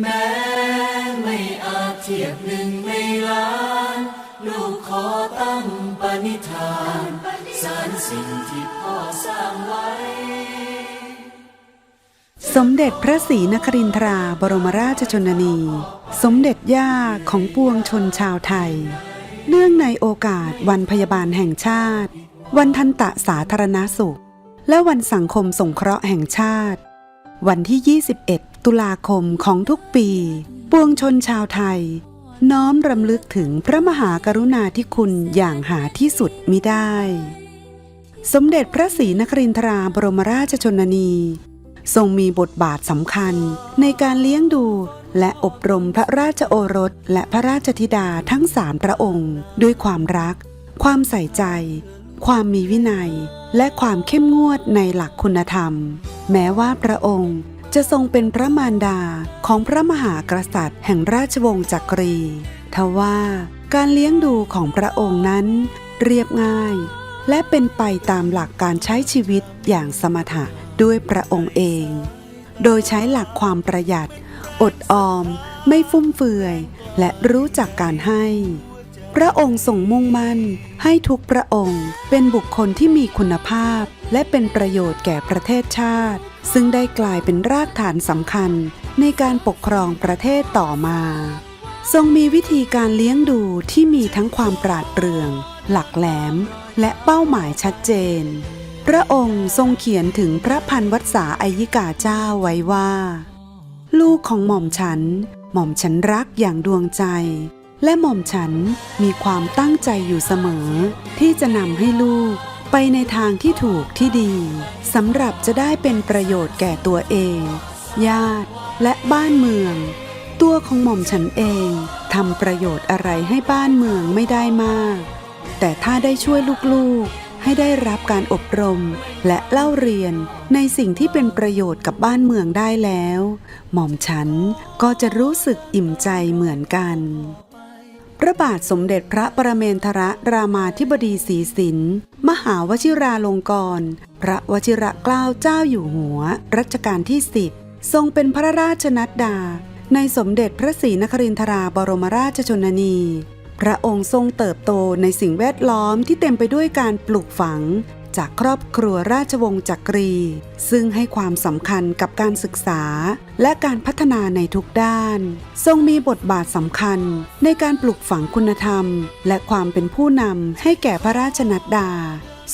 แม้ไม่อาจเทียบหนึ่งในล้าน ลูกขอตั้งปณิธานสารสิ่งที่พ่อสร้างไว้ สมเด็จพระศรีนครินทราบรมราชชนนี สมเด็จย่าของปวงชนชาวไทย เนื่องในโอกาสวันพยาบาลแห่งชาติ วันทันตะสาธารณสุข และวันสังคมสงเคราะห์แห่งชาติ วันที่ 21 ตุลาคมของทุกปี ปวงชนชาวไทย น้อมรำลึกถึงพระมหากรุณาธิคุณอย่างหาที่สุดมิได้ สมเด็จพระศรีนครินทราบรมราชชนนี ทรงมีบทบาทสำคัญในการเลี้ยงดูและอบรมพระราชโอรสและพระราชธิดาทั้งสามพระองค์ ด้วยความรัก ความใส่ใจ ความมีวินัย และความเข้มงวดในหลักคุณธรรม แม้ว่าพระองค์ จะทรงเป็นพระมารดาของพระมหากษัตริย์ แห่งราชวงศ์จักรี ทว่าการเลี้ยงดูของพระองค์นั้น เรียบง่าย และเป็นไปตามหลักการใช้ชีวิตอย่างสมถะด้วยพระองค์เอง โดยใช้หลักความประหยัด อดออม ไม่ฟุ่มเฟือย และรู้จักการให้ พระองค์ทรงมุ่งมั่น ให้ทุกพระองค์เป็นบุคคลที่มีคุณภาพ และเป็นประโยชน์แก่ประเทศชาติ ซึ่งได้กลายเป็นรากฐานสำคัญในการปกครองประเทศต่อมา ทรงมีวิธีการเลี้ยงดูที่มีทั้งความปราดเปรื่อง หลักแหลม และเป้าหมายชัดเจน พระองค์ทรงเขียนถึงพระพันวัษาอายิกาเจ้าไว้ว่า ลูกของหม่อมฉัน หม่อมฉันรักอย่างดวงใจ และหม่อมฉันมีความตั้งใจอยู่เสมอ ที่จะนำให้ลูก ไปในทางที่ถูกที่ดีสำหรับจะได้เป็นประโยชน์แก่ตัวเอง ญาติและบ้านเมือง ตัวของหม่อมฉันเองทำประโยชน์อะไรให้บ้านเมืองไม่ได้มาก แต่ถ้าได้ช่วยลูกๆ ให้ได้รับการอบรมและเล่าเรียนในสิ่งที่เป็นประโยชน์กับบ้านเมืองได้แล้ว หม่อมฉันก็จะรู้สึกอิ่มใจเหมือนกัน พระบาทสมเด็จพระประเมนทรรามาธิบดีศรีสินมหาวชิราลงกรณพระวชิระเกล้าเจ้าอยู่หัว รัชกาลที่สิบทรงเป็นพระราชนัดดา ในสมเด็จพระศรีนครินทราบรมราชชนนี พระองค์ทรงเติบโตในสิ่งแวดล้อมที่เต็มไปด้วยการปลูกฝัง จากครอบครัวราชวงศ์จักรี ซึ่งให้ความสำคัญกับการศึกษา และการพัฒนาในทุกด้าน ทรงมีบทบาทสำคัญ ในการปลูกฝังคุณธรรม และความเป็นผู้นำให้แก่พระราชนัดดา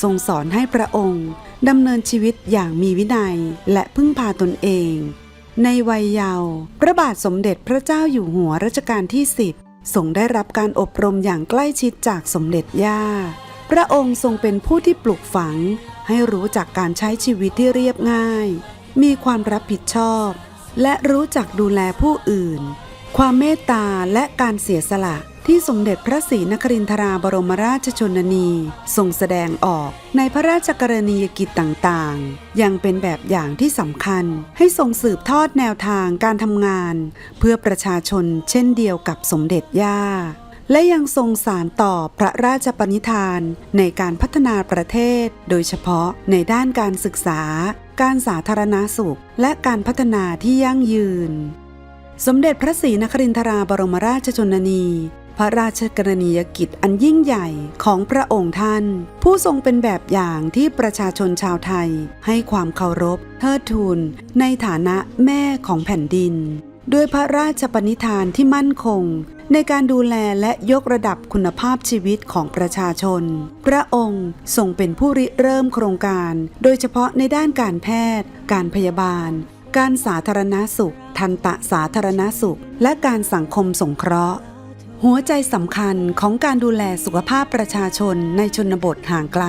ทรงสอนให้พระองค์ดำเนินชีวิตอย่างมีวินัยและพึ่งพาตนเอง ในวัยเยาว์พระบาทสมเด็จพระเจ้าอยู่หัวรัชกาลที่สิบทรงได้รับการอบรมอย่างใกล้ชิดจากสมเด็จย่า พระองค์ทรงเป็นผู้ที่ปลูกฝัง ให้รู้จักการใช้ชีวิตที่เรียบง่าย มีความรับผิดชอบ และรู้จักดูแลผู้อื่น ความเมตตาและการเสียสละที่สมเด็จพระศรีนครินทราบรมราชชนนีทรงแสดงออกในพระราชกรณียกิจต่างๆ ยังเป็นแบบอย่างที่สำคัญให้ทรงสืบทอดแนวทางการทำงาน เพื่อประชาชนเช่นเดียวกับสมเด็จย่า และยังทรงสารต่อพระราชปณิธานในการพัฒนาประเทศ โดยเฉพาะในด้านการศึกษา การสาธารณาสุข และการพัฒนาที่ยั่งยืน สมเด็จพระศรีนครินทราบรมราชชนนีพระราชกรณียกิจอันยิ่งใหญ่ของพระองค์ท่าน ผู้ทรงเป็นแบบอย่างที่ประชาชนชาวไทย ให้ความเคารพเทิดทูนในฐานะแม่ของแผ่นดิน ด้วยพระราชปณิธานที่มั่นคง ในการดูแลและยกระดับคุณภาพชีวิตของประชาชน พระองค์ทรงเป็นผู้ริเริ่มโครงการ โดยเฉพาะในด้านการแพทย์ การพยาบาล การสาธารณสุข ทันตะสาธารณสุข และการสังคมสงเคราะห์ หัวใจสำคัญของการดูแลสุขภาพประชาชนในชนบทห่างไกล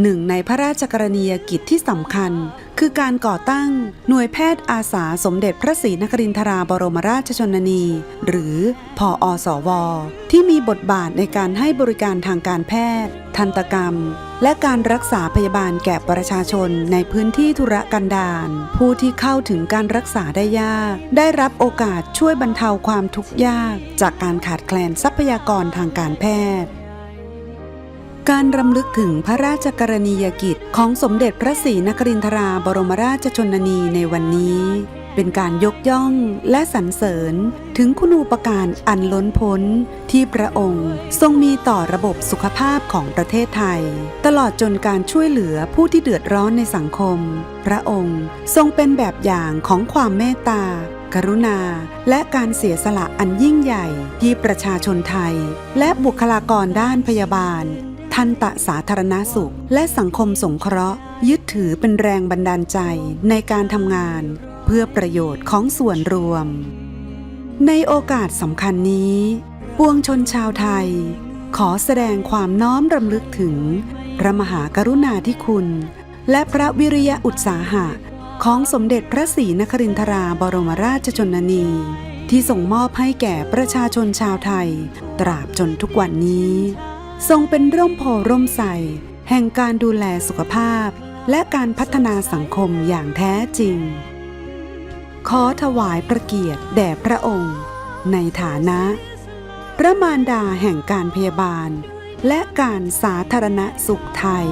หนึ่งในพระราชกรณียกิจที่สำคัญ คือการก่อตั้งหน่วยแพทย์อาสาสมเด็จพระศรีนครินทราบรมราชชนนี หรือพออสว ที่มีบทบาทในการให้บริการทางการแพทย์ ทันตกรรม และการรักษาพยาบาลแก่ประชาชนในพื้นที่ธุรกันดารผู้ที่เข้าถึงการรักษาได้ยาก ได้รับโอกาสช่วยบรรเทาความทุกข์ยาก จากการขาดแคลนทรัพยากรทางการแพทย์ การรำลึกถึงพระราชกรณียกิจของสมเด็จพระศรีนครินทราบรมราชชนนีในวันนี้ เป็นการยกย่องและสรรเสริญถึงคุณูปการอันล้นพ้น ที่พระองค์ทรงมีต่อระบบสุขภาพของประเทศไทย ตลอดจนการช่วยเหลือผู้ที่เดือดร้อนในสังคม พระองค์ทรงเป็นแบบอย่างของความเมตตากรุณา และการเสียสละอันยิ่งใหญ่ที่ประชาชนไทย และบุคลากรด้านพยาบาล ทันตะสาธารณสุข และสังคมสงเคราะห์ ยึดถือเป็นแรงบันดาลใจในการทำงาน เพื่อประโยชน์ของส่วนรวม ในโอกาสสำคัญนี้ ปวงชนชาวไทย ขอแสดงความน้อมรำลึกถึง พระมหากรุณาธิคุณ และพระวิริยะอุตสาหะ ของสมเด็จพระศรีนครินทราบรมราชชนนีที่ส่งมอบให้แก่ประชาชนชาวไทย ตราบจนทุกวันนี้ ทรงเป็นร่มโพร่มใสแห่งการดูแลสุขภาพ และการพัฒนาสังคมอย่างแท้จริง ขอถวายพระเกียรติแด่พระองค์ ในฐานะ พระมารดาแห่งการพยาบาล และการสาธารณสุขไทย